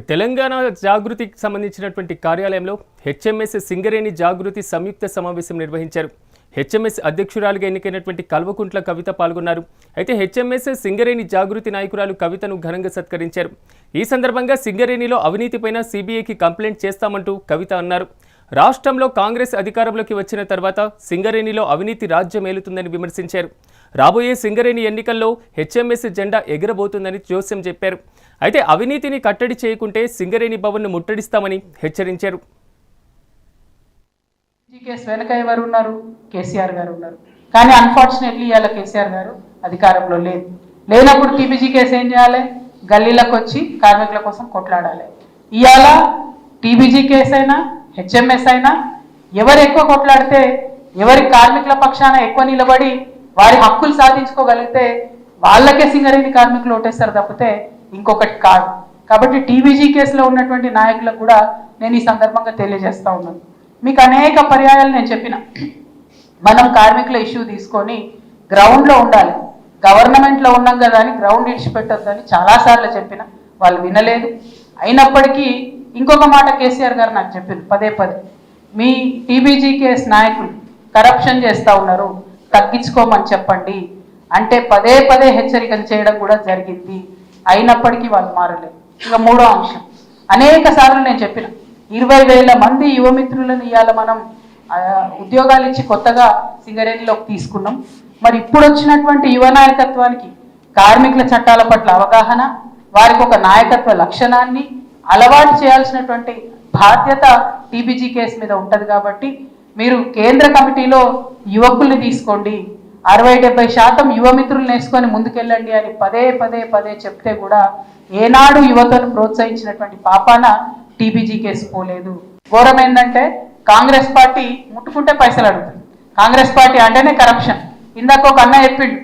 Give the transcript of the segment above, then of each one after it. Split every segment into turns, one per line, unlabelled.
తెలంగాణ జాగృతికి సంబంధించినటువంటి కార్యాలయంలో హెచ్ఎంఎస్ సింగరేణి జాగృతి సంయుక్త సమావేశం నిర్వహించారు. హెచ్ఎంఎస్ అధ్యక్షురాలుగా ఎన్నికైనటువంటి కల్వకుంట్ల కవిత పాల్గొన్నారు. అయితే హెచ్ఎంఎస్ సింగరేణి జాగృతి నాయకురాలు కవితను ఘనంగా సత్కరించారు. ఈ సందర్భంగా సింగరేణిలో అవినీతిపైన సీబీఐకి కంప్లైంట్ చేస్తామంటూ కవిత అన్నారు. రాష్ట్రంలో కాంగ్రెస్ అధికారంలోకి వచ్చిన తర్వాత సింగరేణిలో అవినీతి రాజ్యమేలుతుందని విమర్శించారు. రాబోయే సింగరేణి ఎన్నికల్లో హెచ్ఎంఎస్ జెండా ఎగరబోతుందని జోస్యం చెప్పారు. అయితే అవినీతిని కట్టడి చేయకుంటే సింగరేణి భవన్ను ముట్టడిస్తామని హెచ్చరించారు.
కేసు వెనక ఎవరు ఉన్నారు కేసీఆర్ గారు ఉన్నారు. కానీ అన్ఫార్చునేట్లీ ఇవాళ కేసీఆర్ గారు అధికారంలో లేదు. లేనప్పుడు టీబీజీ కేసు ఏం చేయాలి? గల్లీలకు వచ్చి కార్మికుల కోసం కొట్లాడాలి. ఇవాళ టీబీజీ కేసు అయినా హెచ్ఎంఎస్ అయినా ఎవరు ఎక్కువ కొట్లాడితే ఎవరి కార్మికుల పక్షాన ఎక్కువ నిలబడి వారి హక్కులు సాధించుకోగలిగితే వాళ్ళకే సింగరేణి కార్మికులు ఓటేస్తారు తప్పితే ఇంకొకటి కాదు. కాబట్టి టీబీజీ కేసులో ఉన్నటువంటి నాయకులకు కూడా నేను ఈ సందర్భంగా తెలియజేస్తూ ఉన్నాను. మీకు అనేక పర్యాయాలు నేను చెప్పిన. మనం కార్మికుల ఇష్యూ తీసుకొని గ్రౌండ్లో ఉండాలి. గవర్నమెంట్లో ఉన్నాం కదా అని గ్రౌండ్ ఇడిచిపెట్టొద్దని చాలాసార్లు చెప్పిన. వాళ్ళు వినలేదు. అయినప్పటికీ ఇంకొక మాట కేసీఆర్ గారు నాకు చెప్పింది పదే పదే. మీ టీబీజీ కేస్ నాయకులు కరప్షన్ చేస్తూ ఉన్నారు తగ్గించుకోమని చెప్పండి. అంటే పదే పదే హెచ్చరికలు చేయడం కూడా జరిగింది. అయినప్పటికీ వాళ్ళు మారలేదు. ఇక మూడో అంశం. అనేక సార్లు నేను చెప్పిన ఇరవై వేల మంది యువమిత్రులను ఇవాళ మనం ఉద్యోగాలు ఇచ్చి కొత్తగా సింగరేణిలోకి తీసుకున్నాం. మరి ఇప్పుడు వచ్చినటువంటి యువ నాయకత్వానికి కార్మికుల చట్టాల పట్ల అవగాహన వారికి ఒక నాయకత్వ లక్షణాన్ని అలవాటు చేయాల్సినటువంటి బాధ్యత టీబీజీ కేసు మీద ఉంటుంది కాబట్టి మీరు కేంద్ర కమిటీలో యువకుల్ని తీసుకోండి. అరవై డెబ్బై శాతం యువమిత్రులు వేసుకొని ముందుకెళ్ళండి అని పదే పదే పదే చెప్తే కూడా ఏనాడు యువతను ప్రోత్సహించినటువంటి పాపాన టీబీజీ కేసు పోలేదు. ఘోరం ఏంటంటే కాంగ్రెస్ పార్టీ ముట్టుకుంటే పైసలు అడుగుతుంది. కాంగ్రెస్ పార్టీ అంటేనే కరప్షన్ ఇందాక ఒక అన్న చెప్పిండు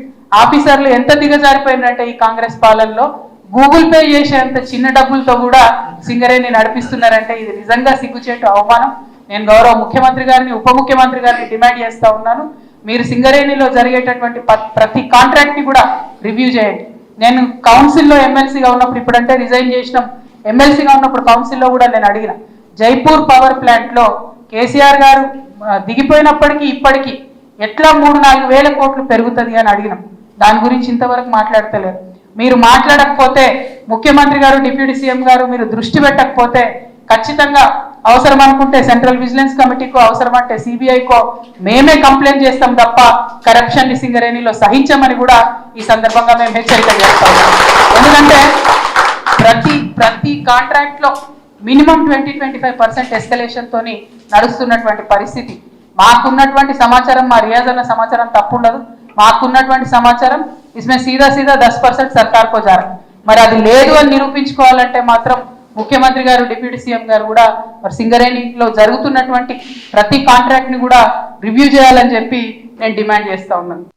ఆఫీసర్లు ఎంత దిగజారిపోయిందంటే ఈ కాంగ్రెస్ పాలనలో గూగుల్ పే చేసేంత చిన్న డబ్బులతో కూడా సింగరేణి నడిపిస్తున్నారంటే ఇది నిజంగా సిగ్గుచేటు అవమానం. నేను గౌరవ ముఖ్యమంత్రి గారిని ఉప ముఖ్యమంత్రి గారిని డిమాండ్ చేస్తా ఉన్నాను. మీరు సింగరేణిలో జరిగేటటువంటి ప్రతి కాంట్రాక్ట్ని కూడా రివ్యూ చేయండి. నేను కౌన్సిల్లో ఎమ్మెల్సీగా ఉన్నప్పుడు ఇప్పుడంటే రిజైన్ చేసినాం. ఎమ్మెల్సీగా ఉన్నప్పుడు కౌన్సిల్లో కూడా నేను అడిగిన జైపూర్ పవర్ ప్లాంట్లో కేసీఆర్ గారు దిగిపోయినప్పటికీ ఇప్పటికీ ఎట్లా మూడు నాలుగు వేల కోట్లు పెరుగుతుంది? అని అడిగినాం. దాని గురించి ఇంతవరకు మాట్లాడతలేరు. మీరు మాట్లాడకపోతే ముఖ్యమంత్రి గారు డిప్యూటీ సీఎం గారు మీరు దృష్టి పెట్టకపోతే ఖచ్చితంగా అవసరం అనుకుంటే సెంట్రల్ విజిలెన్స్ కమిటీకో అవసరం అంటే సిబిఐకో మేమే కంప్లైంట్ చేస్తాం తప్ప కరప్షన్ని సింగరేణిలో సహించమని కూడా ఈ సందర్భంగా మేము హెచ్చరిక చేస్తాం. ఎందుకంటే ప్రతి ప్రతి కాంట్రాక్ట్లో minimum twenty twenty five percent escalation తోని నడుస్తున్నటువంటి పరిస్థితి. మాకున్నటువంటి సమాచారం మా రియాజ్ అన్న సమాచారం తప్పుండదు. మాకున్నటువంటి సమాచారం ఇస్మే సీదా సీదా దస్ పర్సెంట్ సర్కార్ కోజారం మరి అది లేదు అని నిరూపించుకోవాలంటే మాత్రం ముఖ్యమంత్రి గారు డిప్యూటీ సీఎం గారు కూడా మరి సింగరేణిలో జరుగుతున్నటువంటి ప్రతి కాంట్రాక్ట్ని కూడా రివ్యూ చేయాలని చెప్పి నేను డిమాండ్ చేస్తా ఉన్నాను.